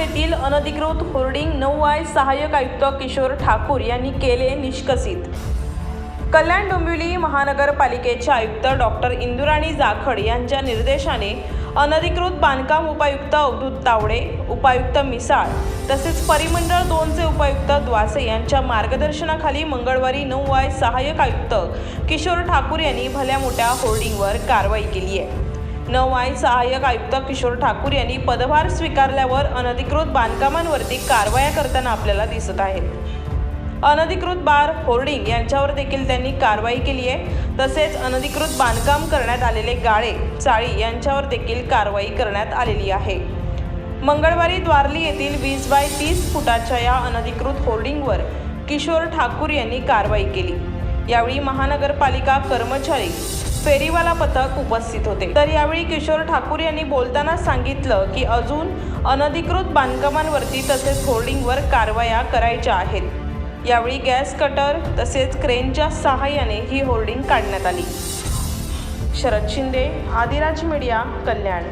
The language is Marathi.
अनधिकृत होर्डिंग नऊ आय सहाय्यक आयुक्त किशोर ठाकूर यांनी केले निष्कसित. कल्याण डोंबिवली महानगरपालिकेचे आयुक्त डॉक्टर इंदुराणी जाखड यांच्या निर्देशाने अनधिकृत बांधकाम उपायुक्त अवधूत तावडे उपायुक्त मिसाळ तसेच परिमंडळ दोनचे उपायुक्त द्वासे यांच्या मार्गदर्शनाखाली मंगळवारी नऊ आय सहाय्यक आयुक्त किशोर ठाकूर यांनी भल्या मोठ्या होर्डिंगवर कारवाई केली आहे. नवाई सहाय्यक आयुक्त किशोर ठाकूर यांनी पदभार स्वीकारल्यावर अनधिकृत बांधकामांवरती कारवाया करताना आपल्याला दिसत आहेत. अनधिकृत बार होर्डिंग यांच्यावर देखील त्यांनी कारवाई केली आहे. तसेच अनधिकृत बांधकाम करण्यात आलेले गाळे चाळी यांच्यावर देखील कारवाई करण्यात आलेली आहे. मंगळवारी द्वारली येथील वीस बाय तीस फुटाच्या या अनधिकृत होर्डिंगवर किशोर ठाकूर यांनी कारवाई केली. यावेळी महानगरपालिका कर्मचारी फेरीवाला पथक उपस्थित होते. तर यावेळी किशोर ठाकूर यांनी बोलताना सांगितलं की अजून अनधिकृत बांधकामांवरती तसेच होर्डिंगवर कारवाया करायच्या आहेत. यावेळी गॅस कटर तसेच क्रेनच्या सहाय्याने ही होर्डिंग काढण्यात आली. शरद शिंदे आदिराज मीडिया कल्याण.